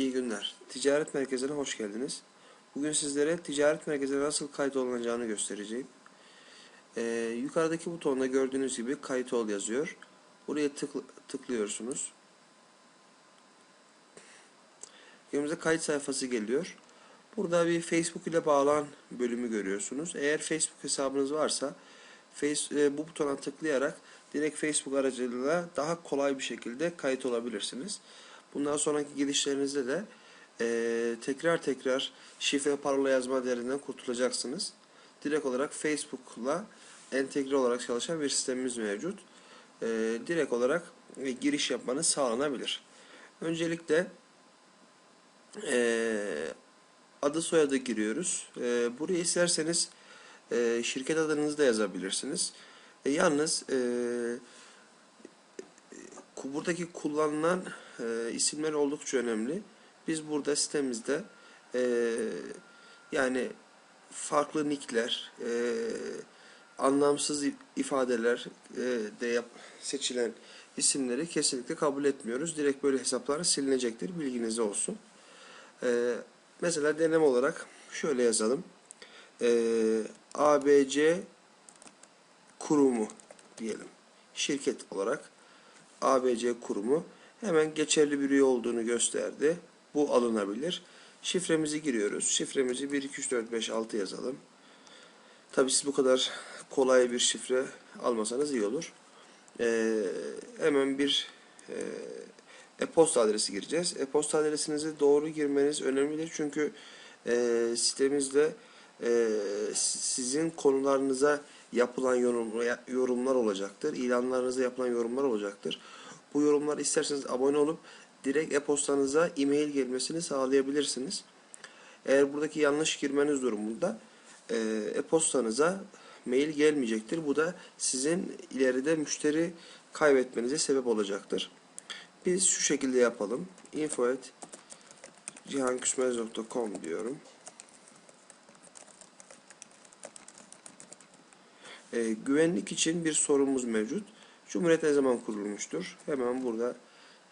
İyi günler. Ticaret merkezine hoş geldiniz. Bugün sizlere ticaret merkezine nasıl kayıt olunacağını göstereceğim. Ee, yukarıdaki butonda gördüğünüz gibi kayıt ol yazıyor. Buraya tıkl- tıklıyorsunuz. Önümüze kayıt sayfası geliyor. Burada bir Facebook ile bağlan bölümü görüyorsunuz. Eğer Facebook hesabınız varsa face, e, bu butona tıklayarak direkt Facebook aracılığıyla daha kolay bir şekilde kayıt olabilirsiniz. Bundan sonraki gidişlerinizde de e, tekrar tekrar şifre parola yazma derinden kurtulacaksınız. Direkt olarak Facebook'la entegre olarak çalışan bir sistemimiz mevcut. E, direkt olarak e, giriş yapmanız sağlanabilir. Öncelikle e, adı soyadı giriyoruz. E, buraya isterseniz e, şirket adınızı da yazabilirsiniz. E, yalnız e, ku- buradaki kullanılan e, isimler oldukça önemli. Biz burada sitemizde e, yani farklı nickler, e, anlamsız ifadeler e, de yap, seçilen isimleri kesinlikle kabul etmiyoruz. Direkt böyle hesaplar silinecektir. Bilginiz olsun. E, mesela deneme olarak şöyle yazalım. E, ABC kurumu diyelim. Şirket olarak ABC kurumu hemen geçerli bir üye olduğunu gösterdi. Bu alınabilir. Şifremizi giriyoruz. Şifremizi 1 2 3 4 5 6 yazalım. Tabii siz bu kadar kolay bir şifre almasanız iyi olur. Ee, hemen bir e, e-posta adresi gireceğiz. E-posta adresinizi doğru girmeniz önemlidir. Çünkü e, sitemizde e, sizin konularınıza yapılan yorum, yorumlar olacaktır. İlanlarınıza yapılan yorumlar olacaktır. Bu yorumlar isterseniz abone olup direkt e-postanıza e-mail gelmesini sağlayabilirsiniz. Eğer buradaki yanlış girmeniz durumunda e, e-postanıza mail gelmeyecektir. Bu da sizin ileride müşteri kaybetmenize sebep olacaktır. Biz şu şekilde yapalım. info at cihanküsmez.com diyorum. E, güvenlik için bir sorumuz mevcut. Cumhuriyet ne zaman kurulmuştur? Hemen burada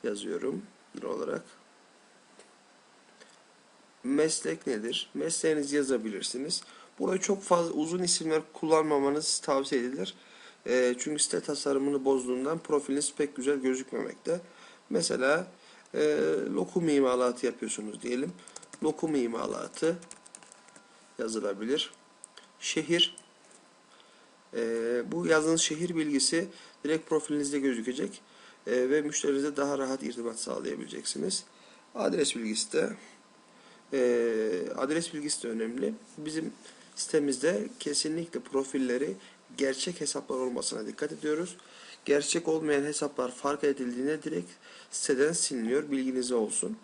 yazıyorum bir olarak. Meslek nedir? Mesleğinizi yazabilirsiniz. Burada çok fazla uzun isimler kullanmamanız tavsiye edilir. E, çünkü site tasarımını bozduğundan profiliniz pek güzel gözükmemekte. Mesela e, lokum imalatı yapıyorsunuz diyelim. Lokum imalatı yazılabilir. Şehir e, bu yazdığınız şehir bilgisi direkt profilinizde gözükecek e, ve müşterinize daha rahat irtibat sağlayabileceksiniz. Adres bilgisi de e, adres bilgisi de önemli. Bizim sitemizde kesinlikle profilleri gerçek hesaplar olmasına dikkat ediyoruz. Gerçek olmayan hesaplar fark edildiğinde direkt siteden siliniyor. Bilginize olsun.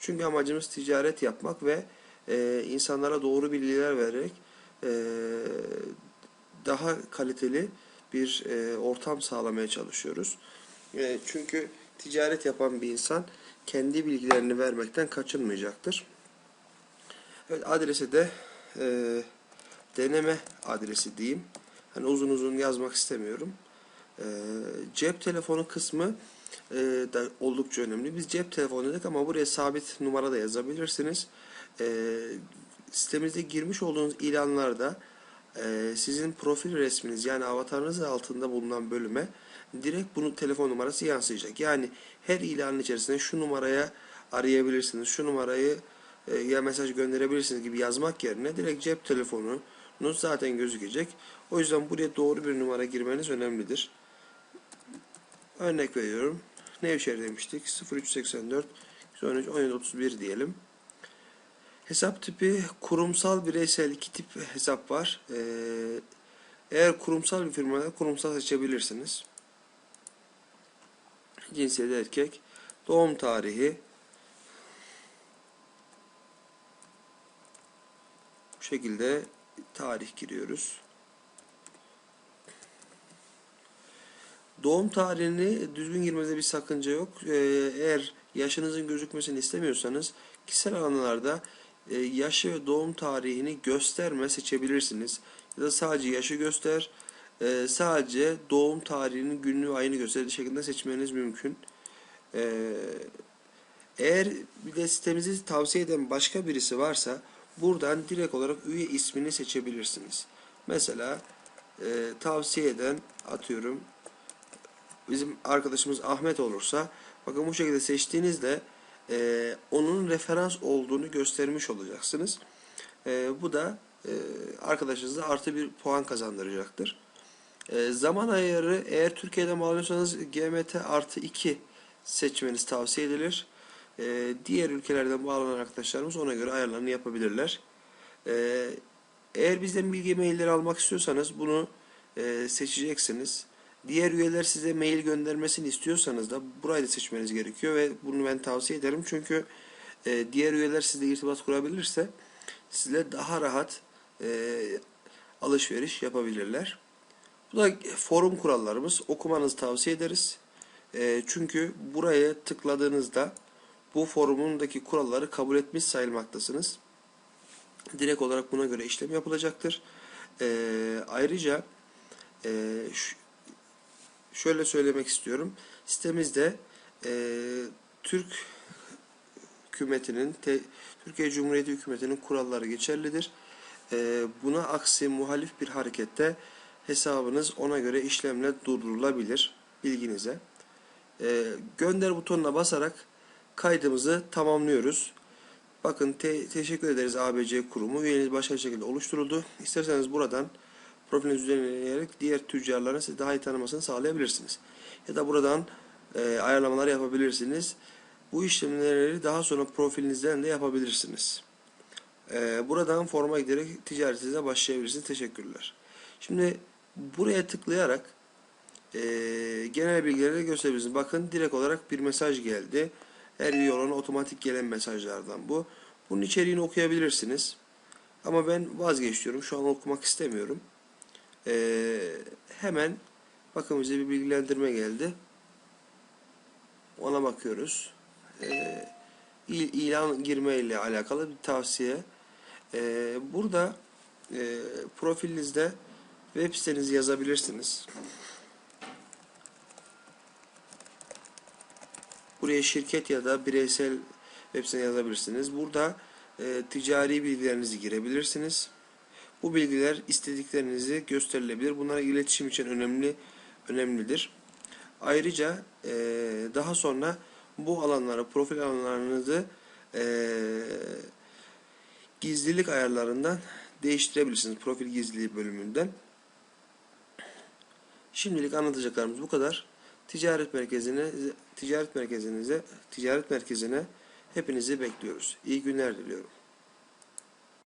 Çünkü amacımız ticaret yapmak ve e, insanlara doğru bilgiler vererek e, daha kaliteli bir e, ortam sağlamaya çalışıyoruz. E, çünkü ticaret yapan bir insan kendi bilgilerini vermekten kaçınmayacaktır. Evet adrese de e, deneme adresi diyeyim. Hani uzun uzun yazmak istemiyorum. E, cep telefonu kısmı e, da oldukça önemli. Biz cep telefonu dedik ama buraya sabit numara da yazabilirsiniz. E, sitemizde girmiş olduğunuz ilanlarda e, sizin profil resminiz yani avatarınız altında bulunan bölüme direkt bunun telefon numarası yansıyacak. Yani her ilanın içerisinde şu numaraya arayabilirsiniz, şu numarayı e, ya mesaj gönderebilirsiniz gibi yazmak yerine direkt cep telefonunuz zaten gözükecek. O yüzden buraya doğru bir numara girmeniz önemlidir. Örnek veriyorum. Nevşehir demiştik. 0384 113 1731 diyelim. Hesap tipi kurumsal bireysel iki tip hesap var. Ee, eğer kurumsal bir firmada kurumsal seçebilirsiniz. Cinsiyet erkek. Doğum tarihi. Bu şekilde tarih giriyoruz. Doğum tarihini düzgün girmede bir sakınca yok. Ee, eğer yaşınızın gözükmesini istemiyorsanız kişisel alanlarda e, yaşı ve doğum tarihini gösterme seçebilirsiniz. Ya da sadece yaşı göster, e, sadece doğum tarihinin günlüğü ayını göster şeklinde seçmeniz mümkün. E, Eğer bir de sitemizi tavsiye eden başka birisi varsa buradan direkt olarak üye ismini seçebilirsiniz. Mesela e, tavsiye eden atıyorum bizim arkadaşımız Ahmet olursa bakın bu şekilde seçtiğinizde e, onun referans olduğunu göstermiş olacaksınız. E, bu da e, arkadaşınıza artı bir puan kazandıracaktır. E, zaman ayarı eğer Türkiye'den bağlanıyorsanız GMT artı 2 seçmeniz tavsiye edilir. E, diğer ülkelerden bağlanan arkadaşlarımız ona göre ayarlarını yapabilirler. E, eğer bizden bilgi mailleri almak istiyorsanız bunu e, seçeceksiniz. Diğer üyeler size mail göndermesini istiyorsanız da burayı da seçmeniz gerekiyor ve bunu ben tavsiye ederim. Çünkü e, diğer üyeler sizle irtibat kurabilirse sizle daha rahat e, alışveriş yapabilirler. Bu da forum kurallarımız. Okumanızı tavsiye ederiz. E, çünkü buraya tıkladığınızda bu forumundaki kuralları kabul etmiş sayılmaktasınız. Direkt olarak buna göre işlem yapılacaktır. E, ayrıca e, şu, şöyle söylemek istiyorum. Sitemizde e, Türk hükümetinin, te, Türkiye Cumhuriyeti hükümetinin kuralları geçerlidir. E, buna aksi muhalif bir harekette hesabınız ona göre işlemle durdurulabilir. Bilginize. E, gönder butonuna basarak kaydımızı tamamlıyoruz. Bakın te- teşekkür ederiz ABC kurumu. Üyeniz başarılı şekilde oluşturuldu. İsterseniz buradan profiliniz düzenleyerek diğer tüccarların sizi daha iyi tanımasını sağlayabilirsiniz. Ya da buradan e, ayarlamalar yapabilirsiniz. Bu işlemleri daha sonra profilinizden de yapabilirsiniz. E, buradan forma giderek ticaretinize başlayabilirsiniz. Teşekkürler. Şimdi buraya tıklayarak e, genel bilgileri gösterebilirsiniz. Bakın direkt olarak bir mesaj geldi. Her üye olana otomatik gelen mesajlardan bu. Bunun içeriğini okuyabilirsiniz. Ama ben vazgeçiyorum. Şu an okumak istemiyorum. Ee, hemen bakın bize bir bilgilendirme geldi. Ona bakıyoruz. Ee, il- ilan girme ile alakalı bir tavsiye. Ee, burada e, profilinizde web sitenizi yazabilirsiniz. Buraya şirket ya da bireysel web sitesi yazabilirsiniz. Burada e, ticari bilgilerinizi girebilirsiniz. Bu bilgiler istediklerinizi gösterilebilir. Bunlar iletişim için önemli önemlidir. Ayrıca e, daha sonra bu alanlara, profil alanlarınızı e, gizlilik ayarlarından değiştirebilirsiniz. Profil gizliliği bölümünden. Şimdilik anlatacaklarımız bu kadar. Ticaret merkezine, ticaret merkezinize, ticaret merkezine hepinizi bekliyoruz. İyi günler diliyorum.